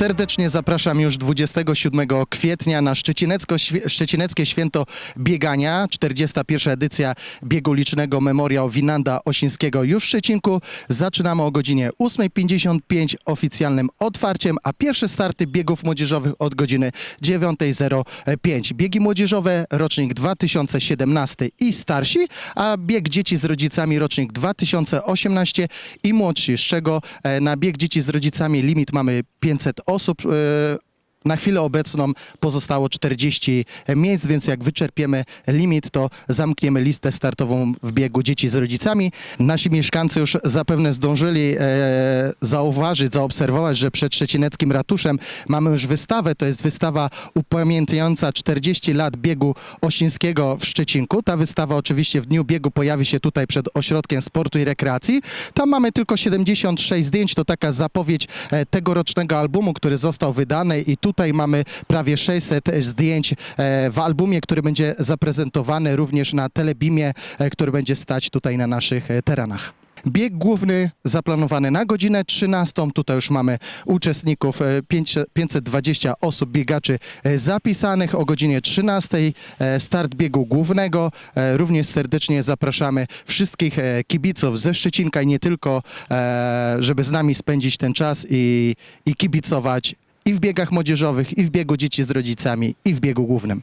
Serdecznie zapraszam już 27 kwietnia na Szczecineckie Święto Biegania, 41. edycja biegu licznego Memoriał Winanda Osińskiego już w Szczecinku. Zaczynamy o godzinie 8.55 oficjalnym otwarciem, a pierwsze starty biegów młodzieżowych od godziny 9.05. Biegi młodzieżowe rocznik 2017 i starsi, a bieg dzieci z rodzicami rocznik 2018 i młodsi, z czego e, na bieg dzieci z rodzicami limit mamy 500 osób. Na chwilę obecną pozostało 40 miejsc, więc jak wyczerpiemy limit, to zamkniemy listę startową w biegu dzieci z rodzicami. Nasi mieszkańcy już zapewne zdążyli e, zauważyć, zaobserwować, że przed Szczecineckim Ratuszem mamy już wystawę. To jest wystawa upamiętniająca 40 lat biegu osińskiego w Szczecinku. Ta wystawa oczywiście w dniu biegu pojawi się tutaj przed Ośrodkiem Sportu i Rekreacji. Tam mamy tylko 76 zdjęć. To taka zapowiedź e, tegorocznego albumu, który został wydany i tutaj mamy prawie 600 zdjęć e, w albumie, który będzie zaprezentowany również na Telebimie, e, który będzie stać tutaj na naszych e, terenach. Bieg główny zaplanowany na godzinę 13. Tutaj już mamy uczestników, e, pięć- 520 osób, biegaczy e, zapisanych o godzinie 13. e, Start biegu głównego. E, Również serdecznie zapraszamy wszystkich e, kibiców ze Szczecinka i nie tylko, e, żeby z nami spędzić ten czas i, i kibicować i w biegach młodzieżowych, i w biegu dzieci z rodzicami, i w biegu głównym.